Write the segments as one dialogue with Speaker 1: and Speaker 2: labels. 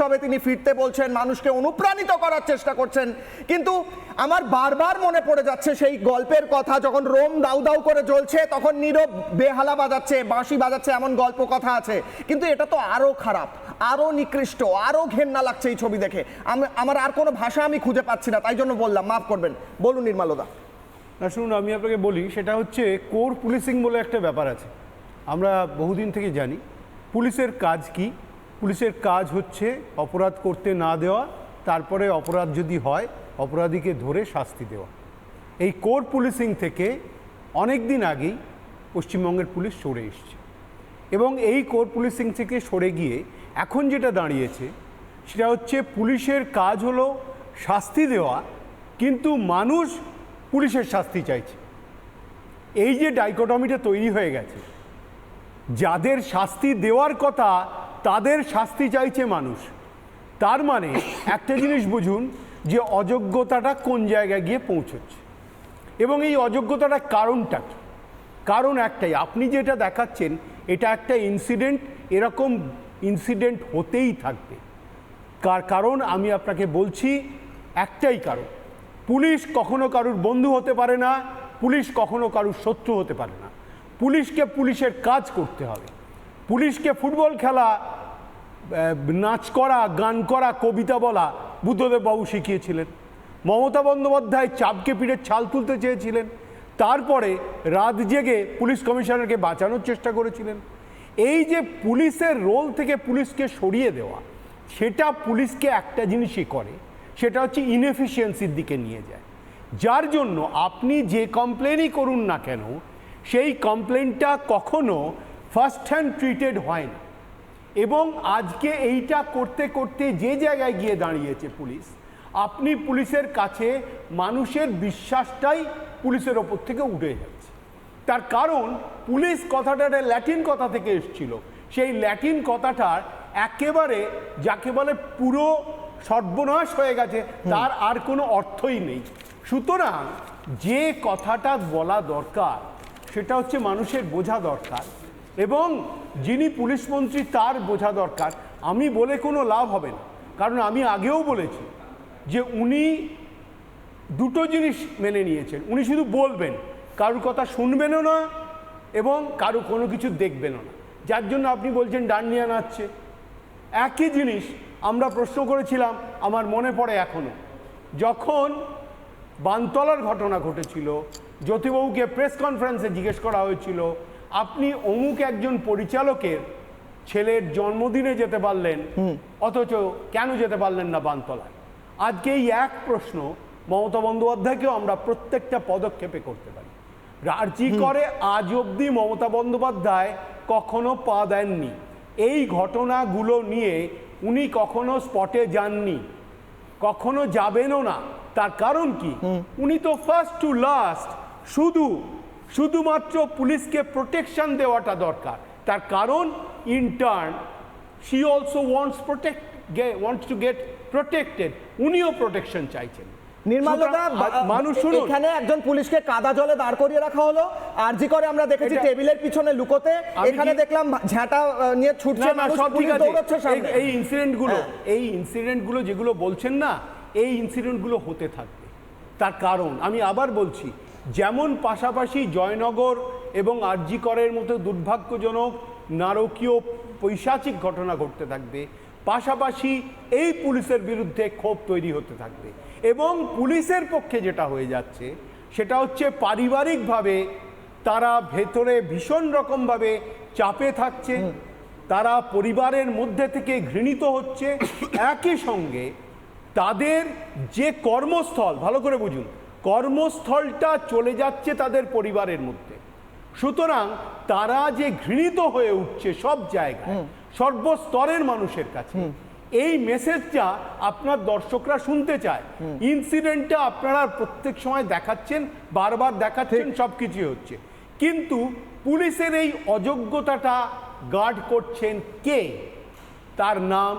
Speaker 1: উৎসবে তিনি ফিরতে বলছেন, মানুষকে অনুপ্রাণিত করার চেষ্টা করছেন। কিন্তু আমার বারবার মনে পড়ে যাচ্ছে সেই গল্পের কথা, যখন রোম দাউ দাউ করে জ্বলছে, তখন নীরব বেহালা বাজাচ্ছে, বাঁশি বাজাচ্ছে, এমন গল্প কথা আছে। কিন্তু এটা তো আরও খারাপ আরও নিকৃষ্ট আরও ঘেন্না লাগছে এই ছবি দেখে। আমি, আমার আর কোনো ভাষা আমি খুঁজে পাচ্ছি না, তাই জন্য বললাম, মাফ করবেন। বলুন নির্মালদা।
Speaker 2: না, শুনুন, আমি আপনাকে বলি, সেটা হচ্ছে কোর পুলিশিং বলে একটা ব্যাপার আছে। আমরা বহুদিন থেকে জানি, পুলিশের কাজ কি? পুলিশের কাজ হচ্ছে অপরাধ করতে না দেওয়া, তারপরে অপরাধ যদি হয়, অপরাধীকে ধরে শাস্তি দেওয়া। এই কোর পুলিশিং থেকে অনেক দিন আগেই পশ্চিমবঙ্গের পুলিশ সরে এসছে। এবং এই কোর পুলিশিং থেকে সরে গিয়ে এখন যেটা দাঁড়িয়েছে, সেটা হচ্ছে পুলিশের কাজ হলো শাস্তি দেওয়া, কিন্তু মানুষ পুলিশের শাস্তি চাইছে। এই যে ডাইকোটমিটা তৈরি হয়ে গেছে, যাদের শাস্তি দেওয়ার কথা তাদের শাস্তি চাইছে মানুষ। তার মানে একটা জিনিস বুঝুন যে অযোগ্যতাটা কোন জায়গায় গিয়ে পৌঁছচ্ছে। এবং এই অযোগ্যতাটার কারণটা কী? কারণ একটাই, আপনি যেটা দেখাচ্ছেন, এটা একটা ইনসিডেন্ট এরকম ইনসিডেন্ট হতেই থাকবে। কার কারণ? আমি আপনাকে বলছি একটাই কারণ। পুলিশ কখনো কারুর বন্ধু হতে পারে না, পুলিশ কখনো কারুর শত্রু হতে পারে না। পুলিশকে পুলিশের কাজ করতে হবে। পুলিশকে ফুটবল খেলা নাচ করা, গান করা, কবিতা বলা বুদ্ধদেব বাবু শিখিয়েছিলেন। মমতা বন্দ্যোপাধ্যায় চাপকে পিঠে ছাল তুলতে চেয়েছিলেন। তারপরে রাত জেগে পুলিশ কমিশনারকে বাঁচানোর চেষ্টা করেছিলেন। এই যে পুলিশের রোল থেকে পুলিশকে সরিয়ে দেওয়া, সেটা পুলিশকে একটা জিনিসই করে, সেটা হচ্ছে ইনএফিসিয়েন্সির দিকে নিয়ে যায়। যার জন্য আপনি যে কমপ্লেনই করুন না কেন, সেই কমপ্লেনটা কখনো ফার্স্ট হ্যান্ড ট্রিটেড হয় না। এবং আজকে এইটা করতে করতে যে জায়গায় গিয়ে দাঁড়িয়েছে পুলিশ আপনি পুলিশের কাছে মানুষের বিশ্বাসটাই পুলিশের ওপর থেকে উঠে যাচ্ছে। তার কারণ পুলিশ কথাটা একটা ল্যাটিন কথা থেকে এসেছিল। সেই ল্যাটিন কথাটার একেবারে যাকে বলে পুরো সর্বনাশ হয়ে গেছে তার আর কোনো অর্থই নেই। সুতরাং যে কথাটা বলা দরকার সেটা হচ্ছে মানুষের বোঝা দরকার। এবং যিনি পুলিশ মন্ত্রী, তার বোঝা দরকার। আমি বলে কোনো লাভ হবে না। কারণ আমি আগেও বলেছি যে উনি দুটো জিনিস মেনে নিয়েছেন। উনি শুধু বলবেন, কারুর কথা শুনবেনও না এবং কারু কোনো কিছু দেখবেনও না। যার জন্য আপনি বলছেন ডান্ডিয়া নাচছে। একই জিনিস আমরা প্রশ্ন করেছিলাম, আমার মনে পড়ে এখনও যখন বানতলার ঘটনা ঘটেছিল, জ্যোতিবাবুকে প্রেস কনফারেন্সে জিজ্ঞেস করা হয়েছিল আপনি অমুক একজন পরিচালকের ছেলের জন্মদিনে যেতে পারলেন অথচ কেন যেতে পারলেন না বানতলায়? আজকে এই এক প্রশ্ন মমতা বন্দ্যোপাধ্যায়কেও আমরা প্রত্যেকটা পদক্ষেপে করতে পারি। রাজি করে আজ অবধি মমতা বন্দ্যোপাধ্যায় কখনো পা দেননি। এই ঘটনাগুলো নিয়ে উনি কখনো স্পটে যাননি। কখনো যাবেনও না। তার কারণ কি? উনি তো ফার্স্ট টু লাস্ট শুধু শুধুমাত্র পুলিশকে প্রোটেকশন দেওয়াটা দরকার। তার কারণ in turn she also wants protect wants to get protected উনিও প্রোটেকশন চাইছেন।
Speaker 1: নির্মাল্যদা
Speaker 2: মানুষ
Speaker 1: এখানে একজন পুলিশকে কাদা জলে দাঁড় করিয়ে রাখা হলো। আর জি করে আমরা দেখেছি টেবিলের পিছনে লুকোতে। এখানে দেখলাম ঝাঁটা নিয়ে ছুটছে মানুষ পুলিশ দৌড়চ্ছে সামনে।
Speaker 2: এই- এই ইনসিডেন্টগুলো
Speaker 1: হ্যাঁ।
Speaker 2: এই ইনসিডেন্টগুলো যেগুলো বলছেন না এই ইনসিডেন্টগুলো হতে থাকবে। তার কারণ আমি আবার বলছি যেমন পাশাপাশি জয়নগর এবং আরজি করের মতো দুর্ভাগ্যজনক নারকীয় পৈশাচিক ঘটনা ঘটতে থাকবে। পাশাপাশি এই পুলিশের বিরুদ্ধে ক্ষোভ তৈরি হতে থাকবে এবং পুলিশের পক্ষে যেটা হয়ে যাচ্ছে সেটা হচ্ছে পারিবারিকভাবে তারা ভেতরে ভীষণ রকমভাবে চাপে থাকছে তারা পরিবারের মধ্যে থেকে ঘৃণিত হচ্ছে। একই সঙ্গে তাদের যে কর্মস্থল ভালো করে বুঝুন কর্মস্থলটা চলে যাচ্ছে তাদের পরিবারের মধ্যে। সুতরাং তারা যে ঘৃণিত হয়ে উঠছে সব জায়গায় সর্বস্তরের মানুষের কাছে এই মেসেজটা আপনার দর্শকরা শুনতে চায়। ইনসিডেন্টটা আপনারা প্রত্যেক সময় দেখাচ্ছেন বারবার দেখাচ্ছেন সব কিছুই হচ্ছে। কিন্তু পুলিশের এই অযোগ্যতাটা গার্ড করছেন কে? তার নাম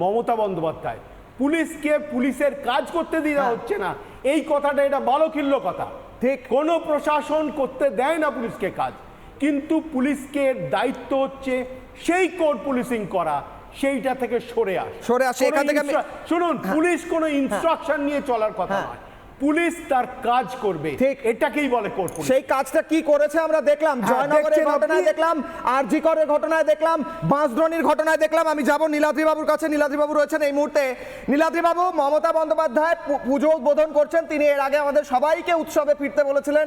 Speaker 2: মমতা বন্দ্যোপাধ্যায়। পুলিশকে পুলিশের কাজ করতে দেওয়া হচ্ছে না। এই কথাটা এটা বালকিল্য কথা।
Speaker 1: ঠিক।
Speaker 2: কোনো প্রশাসন করতে দেয় না পুলিশকে কাজ। কিন্তু পুলিশকে দায়িত্ব হচ্ছে সেই কোর্ট পুলিশিং করা সেইটা থেকে সরে আসে।
Speaker 1: সরে আসে, এখান থেকে
Speaker 2: শুনুন পুলিশ কোনো ইনস্ট্রাকশন নিয়ে চলার কথা
Speaker 1: হ্যাঁ।
Speaker 2: নয়। পুলিশ তার কাজ করবে।
Speaker 1: ঠিক।
Speaker 2: এটাকেই বলে কোর্ট পুলিশ।
Speaker 1: সেই কাজটা কি করেছে আমরা দেখলাম?
Speaker 2: হ্যাঁ,
Speaker 1: জয়নগরের ঘটনায়? দেখলাম আরজিকরের ঘটনায় দেখলাম বাঁশদ্রোণীর ঘটনায় দেখলাম। আমি যাব নীলাদ্রি বাবুর কাছে নীলাদ্রি বাবু রয়েছেন এই মুহূর্তে। নীলাদ্রি বাবু মমতা বন্দ্যোপাধ্যায় পুজো উদ্বোধন করছেন। তিনি এর আগে আমাদের সবাইকে উৎসবে ফিরতে বলেছিলেন।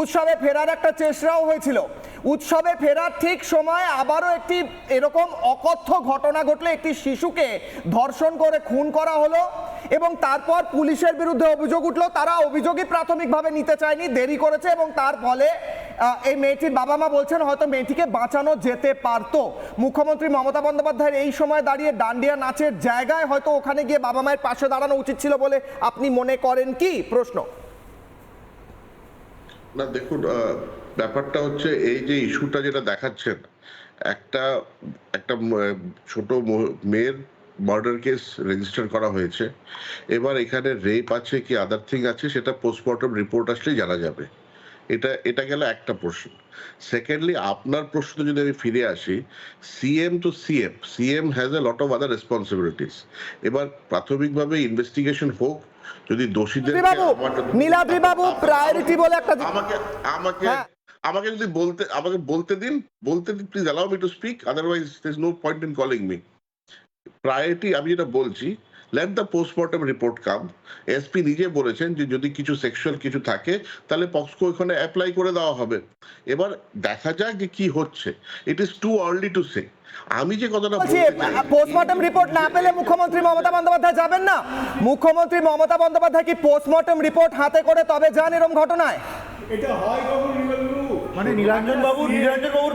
Speaker 1: উৎসবে ফেরার একটা চেষ্টাও হয়েছিল। উৎসবে ফেরার ঠিক সময় আবারও একটি এরকম অকথ্য ঘটনা ঘটলে একটি শিশুকে ধর্ষণ করে খুন করা হলো এবং তারপর পুলিশের বিরুদ্ধে অভিযোগ উঠল। তারা অভিযোগই প্রাথমিকভাবে নিতে চায়নি, দেরি করেছে এবং তার ফলে এই মেয়েটির বাবা মা বলছেন, হয়তো মেয়েটিকে বাঁচানো যেতে পারতো। মুখ্যমন্ত্রী মমতা বন্দ্যোপাধ্যায়ের এই সময় দাঁড়িয়ে ডান্ডিয়া নাচের জায়গায় হয়তো ওখানে গিয়ে বাবা মায়ের পাশে দাঁড়ানো উচিত ছিল বলে আপনি মনে করেন কি? প্রশ্ন।
Speaker 3: না, দেখুন ব্যাপারটা হচ্ছে এই যে ইস্যুটা যেটা দেখাচ্ছেন একটা একটা ছোট মেয়ের মার্ডার কেস রেজিস্টার করা হয়েছে। এবার এখানে রেপ আছে কি আদার থিং আছে সেটা পোস্টমর্টম রিপোর্ট আসলেই জানা যাবে। এটা এটা গেল একটা প্রশ্ন। সেকেন্ডলি আপনার প্রশ্ন যদি আমি ফিরে আসি সিএম তো CM CM has a lot of other responsibilities এবার প্রাথমিকভাবে ইনভেস্টিগেশন হোক যদি দোষীদের
Speaker 1: নীলাদ্রি বাবু প্রায়োরিটি বলে একটা
Speaker 3: আমাকে আমাকে
Speaker 1: হ্যাঁ।
Speaker 3: আমাকে যদি বলতে আমাকে বলতে দিন বলতে দিন please allow me to speak otherwise there no point in calling me priority আমি যেটা বলছি let the postmortem report come SP নিজে বলেছেন যে যদি কিছু সেক্সুয়াল কিছু থাকে তাহলে পক্সকো ওখানে অ্যাপ্লাই করে দেওয়া হবে। এবার দেখা যাক যে কি হচ্ছে। It is too early to say আমি যে কথাটা
Speaker 1: বলছি পোস্টমর্টম রিপোর্ট না পেলে মুখ্যমন্ত্রী মমতা বন্দ্যোপাধ্যায় যাবেন না। মুখ্যমন্ত্রী মমতা বন্দ্যোপাধ্যায় কি পোস্টমর্টম রিপোর্ট হাতে করে তবে যান এরকম ঘটনায়?
Speaker 2: এটা হয় কখন
Speaker 4: মানে নীলাঞ্জন বাবু নীলাঞ্জন বাবুর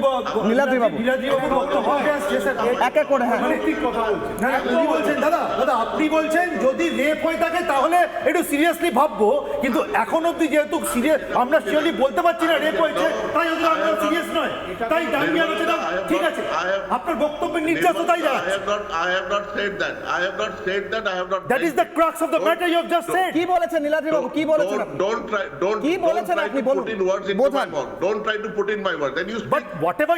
Speaker 1: নীলাদ্রি বাবু।
Speaker 4: নীলাদ্রি বাবুর বক্তব্য আসছে স্যার
Speaker 1: এক এক করে হ্যাঁ।
Speaker 2: ঠিক কথা বলছে
Speaker 4: না না, উনি বলছেন দাদা দাদা আপনি বলছেন যদি রেপ হয়ে থাকে তাহলে একটু সিরিয়াসলি ভাববো। কিন্তু এখন অবধি যেহেতু সিরিয়াস আমরা শিওরলি বলতে পারছি না রেপ হয়েছে তাই ওদের আমরা সিরিয়াস নয়। তাই দাঁড়িয়ে আলোচনা ঠিক আছে। আপনার বক্তব্যের নির্যাস তাই
Speaker 3: have not I have not said that I have not said that I have not
Speaker 4: that is the crux of the matter you have just said
Speaker 1: কি বলেছেন নীলাদ্রি বাবু? কি বলেছেন আপনি?
Speaker 3: don't try, don't,
Speaker 1: কি
Speaker 3: don't
Speaker 1: বলেছেন
Speaker 3: try
Speaker 1: আপনি?
Speaker 3: to
Speaker 1: বলুন।
Speaker 3: put in words into my mouth. Don't try to put in my words. Then you speak.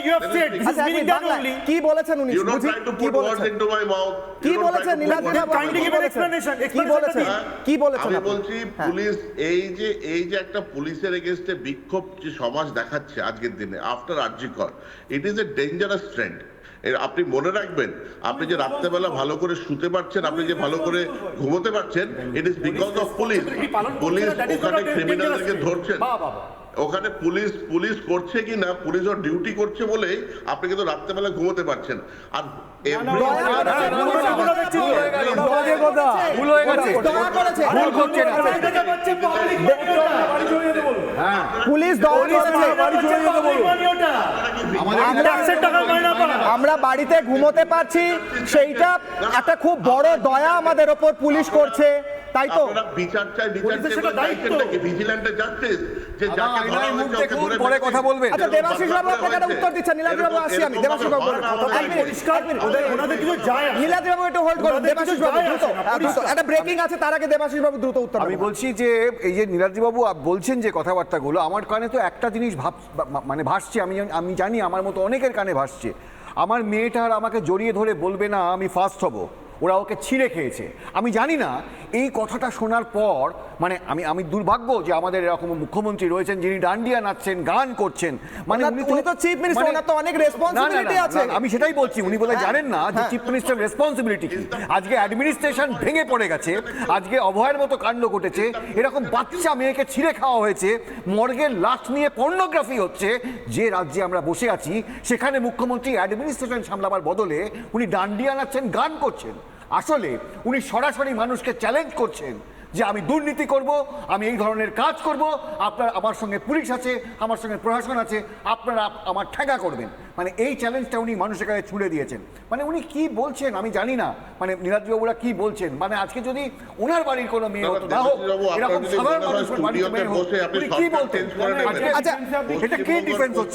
Speaker 4: You have said this is
Speaker 1: আচ্ছা আপনি
Speaker 4: মিনিং দ্যাট
Speaker 1: বাংলায় কি বলেছেন উনি
Speaker 3: you don't try to put words into my mouth.
Speaker 1: কি
Speaker 3: You try
Speaker 1: বলেছেন
Speaker 3: to
Speaker 1: Niladri Babu
Speaker 4: Kindly give an explanation.
Speaker 1: কি বলেছেন। কি বলেছেন
Speaker 3: আমি
Speaker 1: আপনি?
Speaker 3: বলছি
Speaker 1: হ্যাঁ।
Speaker 3: পুলিশ এই যে এই যে একটা পুলিশের এগেনস্টে বিক্ষোভ যে সমাজ দেখাচ্ছে আজকের দিনে after RG Kar it is a dangerous trend আপনি মনে রাখবেন আপনি যে রাত্রেবেলা ভালো করে শুতে পারছেন আপনি যে ভালো করে ঘুমোতে পারছেন it is because of police police ওখানে ক্রিমিনালদেরকে ধরছেন ওখানে পুলিশ পুলিশ করছে কি না পুলিশ ওর ডিউটি করছে বলেই আপনি কিন্তু রাত্রেবেলা ঘুমোতে পারছেন আর
Speaker 4: হ্যাঁ,
Speaker 1: হয়ে
Speaker 4: হয়ে হয়ে
Speaker 1: পুলিশ
Speaker 4: আমরা
Speaker 1: বাড়িতে ঘুমোতে পারছি সেইটা একটা খুব বড় দয়া আমাদের ওপর পুলিশ করছে তাই তো?
Speaker 3: বিচার চাই বিচার
Speaker 4: সেটা দায়িত্ব।
Speaker 3: ভিজিল্যান্টে জাস্টিস যে যাকে ধরা হয়েছে ওকে ধরে
Speaker 5: পরে কথা বলবেন।
Speaker 1: আচ্ছা দেবাশিস বাবু আপনাকে উত্তর দিচ্ছেন নীলাদ্রি বাবু আসছি আমি দেবাশিস বাবু
Speaker 4: পরিষ্কার ওদের ওনাদের কিছু যায়
Speaker 1: নীলাদ্রি বাবু একটু হোল্ড করুন। দেবাশিস বাবু দ্রুত
Speaker 4: আসে।
Speaker 1: একটা ব্রেকিং আছে তার আগে দেবাশিস বাবু দ্রুত উত্তর
Speaker 5: আমি বলছি যে এই যে নীলাদ্রিবাবু আপ- বলছেন যে কথাবার্তাগুলো আমার কানে তো একটা জিনিস ভাব মানে ভাসছে আমি আমি জানি আমার মতো অনেকের কানে ভাসছে। আমার মেয়েটা আর আমাকে জড়িয়ে ধরে বলবে না আমি ফার্স্ট হব। ওরা ওকে ছিঁড়ে খেয়েছে আমি জানি না এই কথাটা শোনার পর মানে আমি আমি দুর্ভাগ্য যে আমাদের এরকম মুখ্যমন্ত্রী রয়েছেন যিনি ডান্ডিয়া নাচছেন গান করছেন মানে
Speaker 1: উনি তো chief minister, ওনার তো অনেক
Speaker 5: না,
Speaker 1: আছে।
Speaker 5: আমি সেটাই বলছি উনি বলে
Speaker 1: হ্যাঁ,
Speaker 5: জানেন না যে। চিফ মিনিস্টার রেসপন্সিবিলিটি কি আজকে অ্যাডমিনিস্ট্রেশন ভেঙে পড়ে গেছে আজকে অভয়ের মতো কাণ্ড ঘটেছে এরকম বাচ্চা মেয়েকে ছিঁড়ে খাওয়া হয়েছে মর্গের লাশ নিয়ে পর্নোগ্রাফি হচ্ছে যে রাজ্যে আমরা বসে আছি সেখানে মুখ্যমন্ত্রী অ্যাডমিনিস্ট্রেশন সামলাবার বদলে উনি ডান্ডিয়া নাচছেন গান করছেন আসলে উনি সরাসরি মানুষকে চ্যালেঞ্জ করছেন যে আমি দুর্নীতি করব আমি এই ধরনের কাজ করব আপনার আমার সঙ্গে পুলিশ আছে আমার সঙ্গে প্রশাসন আছে আপনারা আমার ঠেকা করবেন। মানে এই চ্যালেঞ্জটা উনি মানুষের কাছে ছুড়ে দিয়েছেন। মানে উনি কি বলছেন আমি জানি না। মানে নীলাদ্রিবাবুরা কি বলছেন? মানে আজকে যদি ওনার বাড়ির কোনো মেয়ে হতো না হোক এরকম সাধারণ
Speaker 3: মনে
Speaker 5: মানুষের বাড়িতে মেয়ে হোক উনি কি বলতেন?
Speaker 1: আচ্ছা,
Speaker 5: এটা কি ডিফেন্স হচ্ছে